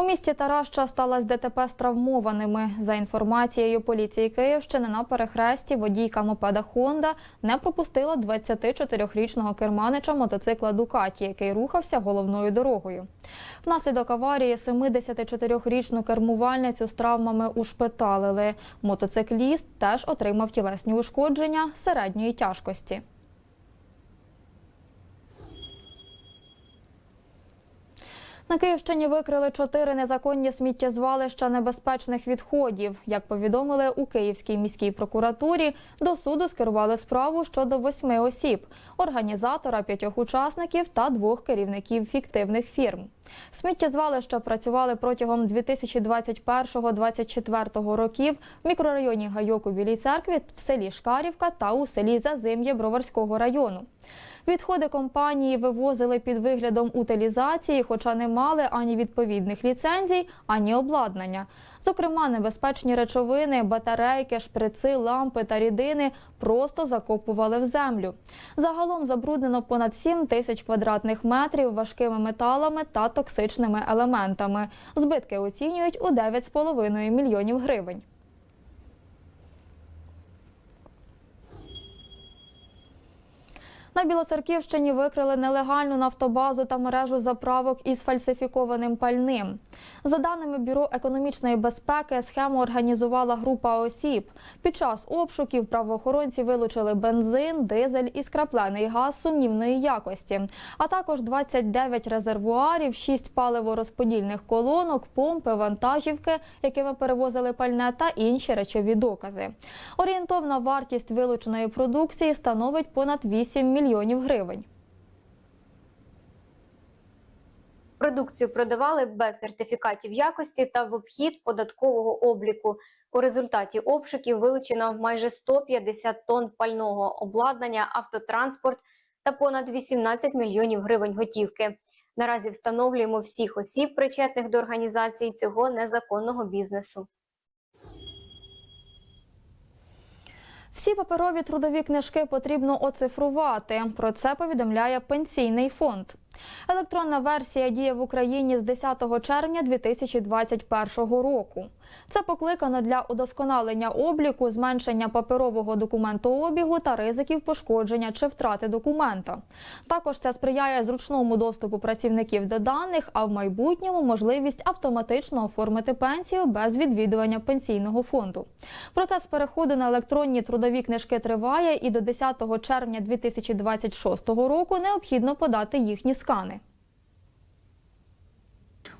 У місті Тараща сталася ДТП з травмованими. За інформацією поліції Київщини, на перехресті водійка мопеда Хонда не пропустила 24-річного керманича мотоцикла Дукаті, який рухався головною дорогою. Внаслідок аварії 74-річну кермувальницю з травмами ушпиталили. Мотоцикліст теж отримав тілесні ушкодження середньої тяжкості. На Київщині викрили чотири незаконні сміттєзвалища небезпечних відходів. Як повідомили у Київській міській прокуратурі, до суду скерували справу щодо восьми осіб, організатора, п'ятьох учасників та двох керівників фіктивних фірм. Сміттєзвалища працювали протягом 2021-2024 років в мікрорайоні Гайок у Білій церкві, в селі Шкарівка та у селі Зазим'є Броварського району. Відходи компанії вивозили під виглядом утилізації, хоча не мали ані відповідних ліцензій, ані обладнання. Зокрема, небезпечні речовини, батарейки, шприци, лампи та рідини просто закопували в землю. Загалом забруднено понад 7 тисяч квадратних метрів важкими металами та токсичними елементами. Збитки оцінюють у 9,5 мільйонів гривень. На Білоцерківщині викрили нелегальну нафтобазу та мережу заправок із фальсифікованим пальним. За даними Бюро економічної безпеки, схему організувала група осіб. Під час обшуків правоохоронці вилучили бензин, дизель і скраплений газ сумнівної якості, а також 29 резервуарів, 6 паливорозподільних колонок, помпи, вантажівки, якими перевозили пальне, та інші речові докази. Орієнтовна вартість вилученої продукції становить понад 8 мільйонів гривень. Продукцію продавали без сертифікатів якості та в обхід податкового обліку. У результаті обшуків вилучено майже 150 тонн пального обладнання, автотранспорт та понад 18 мільйонів гривень готівки. Наразі встановлюємо всіх осіб, причетних до організації цього незаконного бізнесу. Всі паперові трудові книжки потрібно оцифрувати. Про це повідомляє пенсійний фонд. Електронна версія діє в Україні з 10 червня 2021 року. Це покликано для удосконалення обліку, зменшення паперового документообігу та ризиків пошкодження чи втрати документа. Також це сприяє зручному доступу працівників до даних, а в майбутньому можливість автоматично оформити пенсію без відвідування пенсійного фонду. Процес переходу на електронні трудові книжки триває, і до 10 червня 2026 року необхідно подати їхні скани.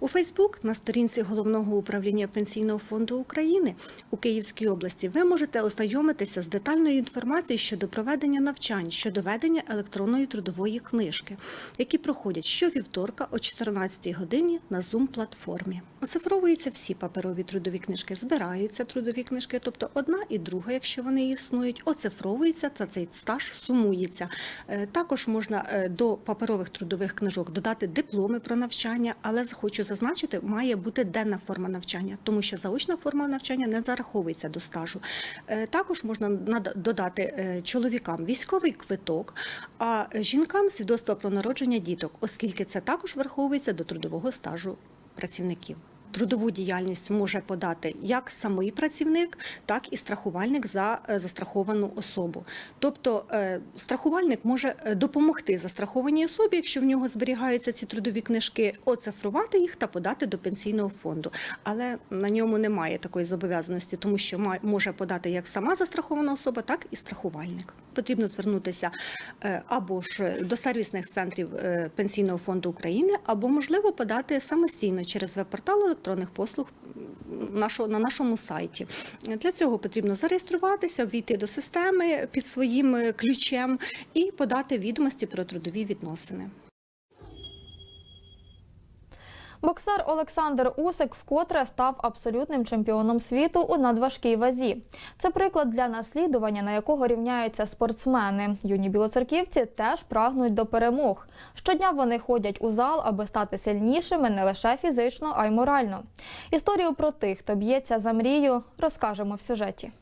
У Фейсбук на сторінці головного управління пенсійного фонду України у Київській області ви можете ознайомитися з детальною інформацією щодо проведення навчань щодо ведення електронної трудової книжки, які проходять щовівторка о 14 годині на zoom платформі. Оцифровуються всі паперові трудові книжки, збираються трудові книжки, тобто одна і друга, якщо вони існують, оцифровується та цей стаж сумується. Е, Також можна е, до паперових трудових книжок додати дипломи про навчання, але хочу зазначити, має бути денна форма навчання, тому що заочна форма навчання не зараховується до стажу. Е, Також можна додати е, чоловікам військовий квиток, а жінкам свідоцтво про народження діток, оскільки це також враховується до трудового стажу працівників. Трудову діяльність може подати як самий працівник, так і страхувальник за е, застраховану особу. Тобто е, страхувальник може е, допомогти застрахованій особі, якщо в нього зберігаються ці трудові книжки, оцифрувати їх та подати до пенсійного фонду. Але на ньому немає такої зобов'язаності, тому що може подати як сама застрахована особа, так і страхувальник. Потрібно звернутися або ж до сервісних центрів пенсійного фонду України, або можливо подати самостійно через веб-портал електронних послуг на нашому сайті. Для цього потрібно зареєструватися, ввійти до системи під своїм ключем і подати відомості про трудові відносини. Боксер Олександр Усик вкотре став абсолютним чемпіоном світу у надважкій вазі. Це приклад для наслідування, на якого рівняються спортсмени. Юні білоцерківці теж прагнуть до перемог. Щодня вони ходять у зал, аби стати сильнішими не лише фізично, а й морально. Історію про тих, хто б'ється за мрію, розкажемо в сюжеті.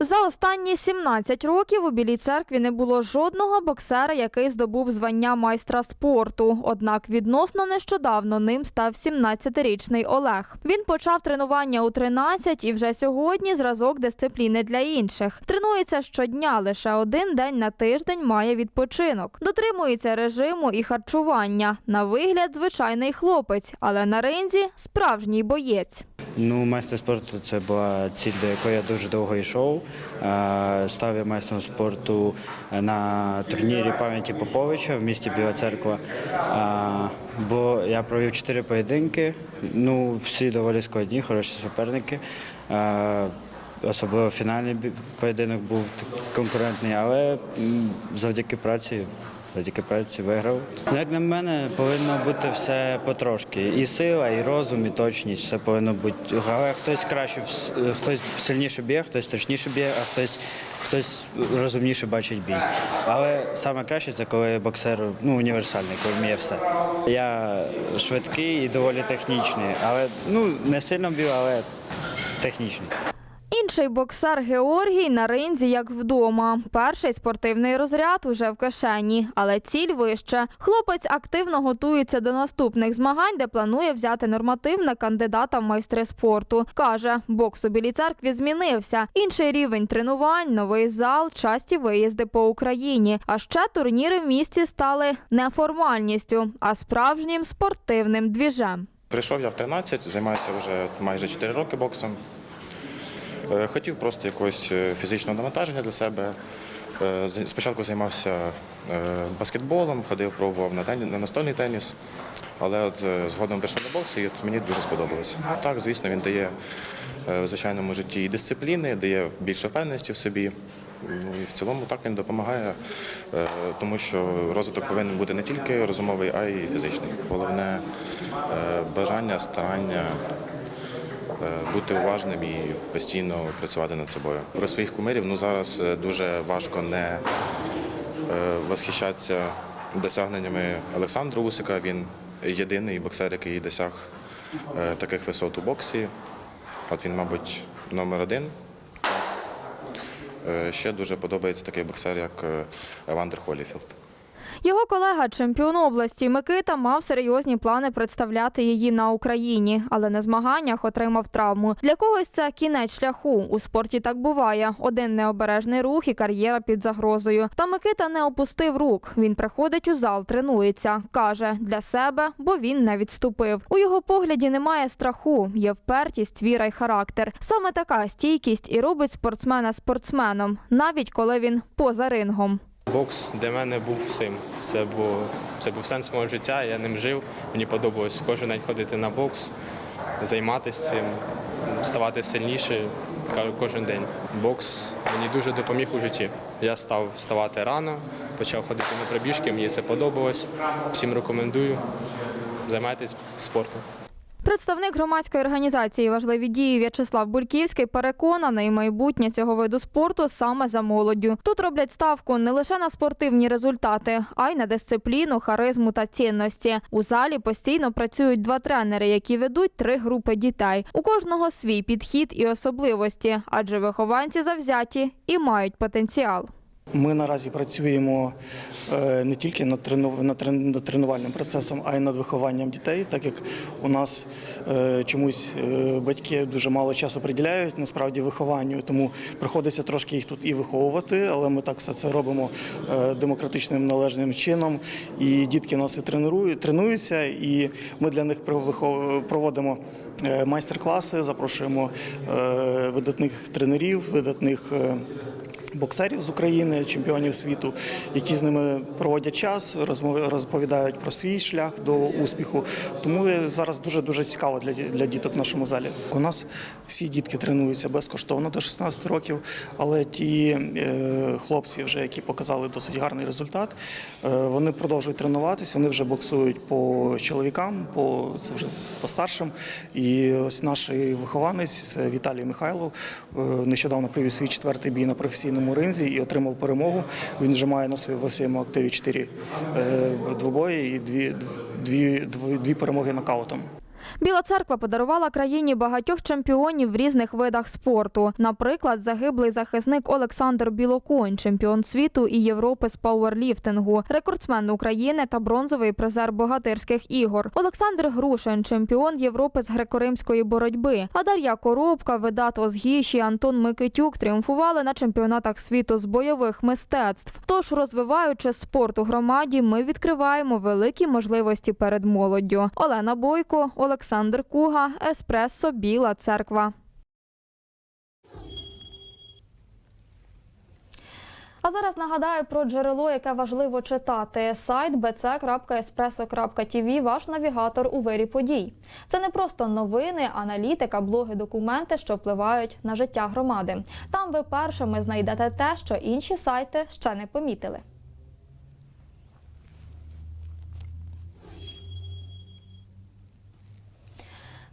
За останні 17 років у Білій церкві не було жодного боксера, який здобув звання майстра спорту. Однак відносно нещодавно ним став 17-річний Олег. Він почав тренування у 13 і вже сьогодні зразок дисципліни для інших. Тренується щодня, лише один день на тиждень має відпочинок. Дотримується режиму і харчування. На вигляд звичайний хлопець, але на ринзі справжній боєць. Ну, майстер спорту це була ціль, до якої я дуже довго йшов. Е, Став я майстром спорту на турнірі пам'яті Поповича в місті Біла Церква. Е, Бо я провів чотири поєдинки. Ну, всі доволі складні, хороші суперники. Е, Особливо фінальний поєдинок був конкурентний, але завдяки праці Завдяки праці виграв. Ну, Як на мене, повинно бути все потрошки. І сила, і розум, і точність. Все повинно бути. Але хтось краще, хтось сильніше б'є, хтось точніше б'є, а хтось, хтось розумніше бачить бій. Але саме краще це коли боксер ну, універсальний, коли вміє все. Я швидкий і доволі технічний, але ну не сильно б'ю, але технічний. Інший боксер Георгій на ринзі як вдома. Перший спортивний розряд уже в кишені, але ціль вище. Хлопець активно готується до наступних змагань, де планує взяти норматив на кандидата в майстри спорту. Каже, бокс у білій церкві змінився. Інший рівень тренувань, новий зал, часті виїзди по Україні. А ще турніри в місті стали не формальністю, а справжнім спортивним двіжем. Прийшов я в 13, займаюся вже майже 4 роки боксом. Е, Хотів просто якогось е, фізичного навантаження для себе. Е, Спочатку займався баскетболом, ходив, пробував на, тені- на настольний теніс, але от згодом пішов на бокс і от мені дуже сподобалося. Так, звісно, він дає в звичайному житті і дисципліни, дає більше впевненості в собі. Ну і в цілому так він допомагає, тому що розвиток повинен бути не тільки розумовий, а й фізичний. Головне бажання, старання бути уважним і постійно працювати над собою. Про своїх кумирів ну зараз е, дуже важко не е, восхищатися досягненнями Олександра Усика. Він єдиний боксер, який досяг е, таких висот у боксі. От він, мабуть, номер один. Е, Ще дуже подобається такий боксер, як е, Евандер Холіфілд. Його колега, чемпіон області Микита, мав серйозні плани представляти її на Україні, але на змаганнях отримав травму. Для когось це кінець шляху. У спорті так буває. Один необережний рух і кар'єра під загрозою. Та Микита не опустив рук. Він приходить у зал, тренується. каже для себе, бо він не відступив. У його погляді немає страху, є впертість, віра й характер. Саме така стійкість і робить спортсмена спортсменом, навіть коли він поза рингом. Бокс для мене був всім. Це був, це був сенс мого життя, я ним жив. Мені подобалось кожен день ходити на бокс, займатися цим, ставати сильніше кожен день. Бокс мені дуже допоміг у житті. Я став вставати рано, почав ходити на пробіжки, мені це подобалось. Всім рекомендую. Займайтесь спортом. Представник громадської організації важливі дії В'ячеслав Бульківський переконаний, майбутнє цього виду спорту саме за молоддю. Тут роблять ставку не лише на спортивні результати, а й на дисципліну, харизму та цінності. У залі постійно працюють два тренери, які ведуть три групи дітей. У кожного свій підхід і особливості, адже вихованці завзяті і мають потенціал. Ми наразі працюємо е, не тільки над трену- над трен- над тренувальним процесом, а й над вихованням дітей, так як у нас е, чомусь е, батьки дуже мало часу приділяють насправді вихованню, тому приходиться трошки їх тут і виховувати, але ми так все це робимо демократичним належним чином. І дітки нас і тренують, тренуються, і ми для них проводимо майстер-класи, запрошуємо видатних тренерів, видатних. Боксерів з України, чемпіонів світу, які з ними проводять час, розповідають про свій шлях до успіху. Тому зараз дуже дуже цікаво для для діток в нашому залі. У нас всі дітки тренуються безкоштовно до 16 років, але ті е, хлопці, вже які показали досить гарний результат, е, вони продовжують тренуватися. Вони вже боксують по чоловікам, по це вже по старшим. І ось наш вихованець це Віталій Михайлов. е, Нещодавно провів свій четвертий бій на професійному ринзі і отримав перемогу. Він вже має на своєму активі чотири е, двобої і дві, дві, дві, дві перемоги нокаутом. Біла церква подарувала країні багатьох чемпіонів в різних видах спорту. Наприклад, загиблий захисник Олександр Білоконь, чемпіон світу і Європи з пауерліфтингу, рекордсмен України та бронзовий призер богатирських ігор. Олександр Грушин, чемпіон Європи з греко-римської боротьби. А Дар'я Коробка, Видат Озгіш Антон Микитюк тріумфували на чемпіонатах світу з бойових мистецтв. Тож, розвиваючи спорт у громаді, ми відкриваємо великі можливості перед молоддю. Олена Бойко, Олександр Куга, Еспресо, Біла Церква. А зараз нагадаю про джерело, яке важливо читати. Сайт bc.espresso.tv – ваш навігатор у вирі подій. Це не просто новини, аналітика, блоги, документи, що впливають на життя громади. Там ви першими знайдете те, що інші сайти ще не помітили.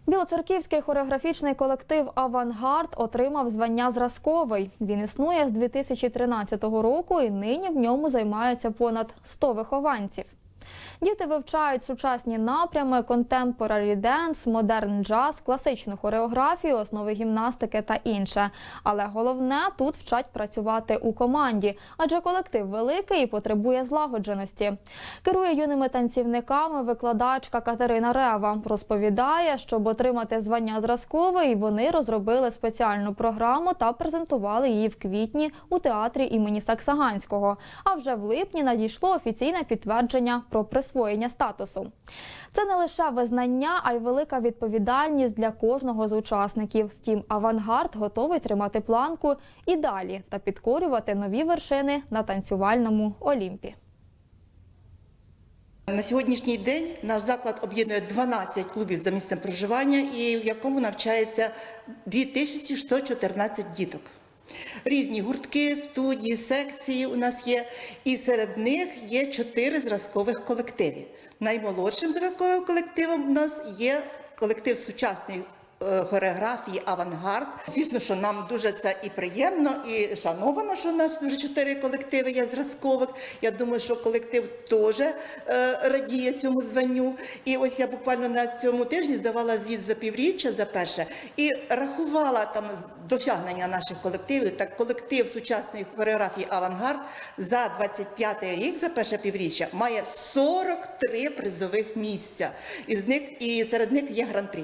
Білоцерківський хореографічний колектив Авангард отримав звання зразковий. Він існує з 2013 року і нині в ньому займаються понад 100 вихованців. Діти вивчають сучасні напрями, контемпорарі денс, модерн джаз, класичну хореографію, основи гімнастики та інше. Але головне тут вчать працювати у команді, адже колектив великий і потребує злагодженості. Керує юними танцівниками викладачка Катерина Рева. Розповідає, щоб отримати звання зразковий, вони розробили спеціальну програму та презентували її в квітні у театрі імені Саксаганського. А вже в липні надійшло офіційне підтвердження про присвоєння статусу. Це не лише визнання, а й велика відповідальність для кожного з учасників. Втім, авангард готовий тримати планку і далі та підкорювати нові вершини на танцювальному Олімпі. На сьогоднішній день наш заклад об'єднує 12 клубів за місцем проживання, і в якому навчається 2114 діток. Різні гуртки, студії, секції у нас є, і серед них є чотири зразкових колективи. Наймолодшим зразковим колективом у нас є колектив сучасний хореографії Авангард. Звісно, що нам дуже це і приємно, і шановано, що у нас вже чотири колективи є зразкових. Я думаю, що колектив теж е, радіє цьому званню. І ось я буквально на цьому тижні здавала звіт за півріччя за перше і рахувала там досягнення наших колективів. Так, колектив сучасної хореографії Авангард за 25 рік, за перше півріччя, має 43 призових місця. Із них і серед них є гран-прі.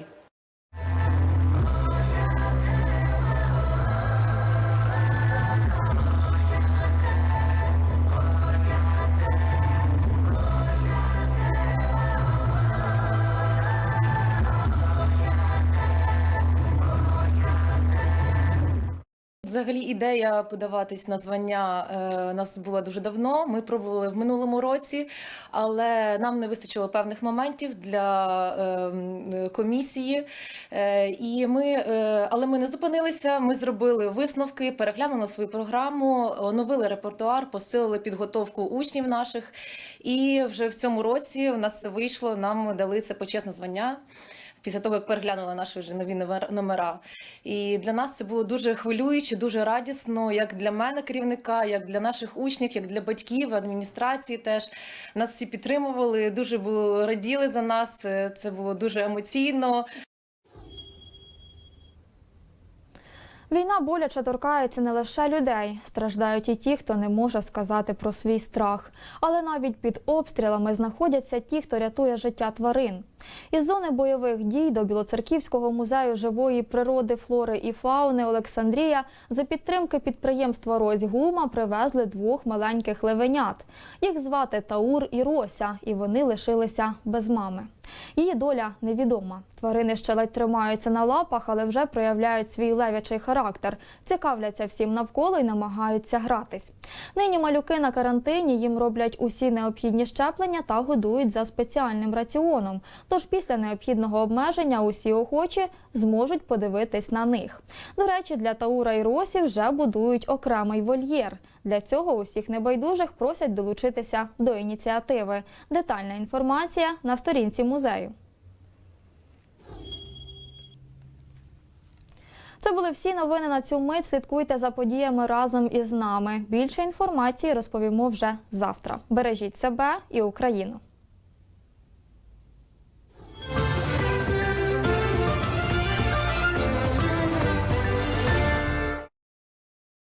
Взагалі ідея подаватись на звання е, нас була дуже давно. Ми пробували в минулому році, але нам не вистачило певних моментів для е, комісії. Е, і ми, е, але ми не зупинилися. Ми зробили висновки, переглянули свою програму, оновили репертуар, посилили підготовку учнів наших. І вже в цьому році у нас вийшло. Нам дали це почесне звання після того, як переглянули наші вже нові номер- номера. І для нас це було дуже хвилююче, дуже радісно, як для мене, керівника, як для наших учнів, як для батьків, адміністрації теж. Нас всі підтримували, дуже було раділи за нас. Е, Це було дуже емоційно. Війна боляче торкається не лише людей, страждають і ті, хто не може сказати про свій страх. Але навіть під обстрілами знаходяться ті, хто рятує життя тварин. Із зони бойових дій до Білоцерківського музею живої природи, флори і фауни Олександрія за підтримки підприємства Розьгума привезли двох маленьких левенят. Їх звати Таур і Рося, і вони лишилися без мами. Її доля невідома. Тварини ще ледь тримаються на лапах, але вже проявляють свій левячий характер, цікавляться всім навколо і намагаються гратись. Нині малюки на карантині їм роблять усі необхідні щеплення та годують за спеціальним раціоном. Тож після необхідного обмеження усі охочі зможуть подивитись на них. До речі, для Таура і Росі вже будують окремий вольєр. Для цього усіх небайдужих просять долучитися до ініціативи. Детальна інформація на сторінці музею. Це були всі новини на цю мить. Слідкуйте за подіями разом із нами. Більше інформації розповімо вже завтра. Бережіть себе і Україну.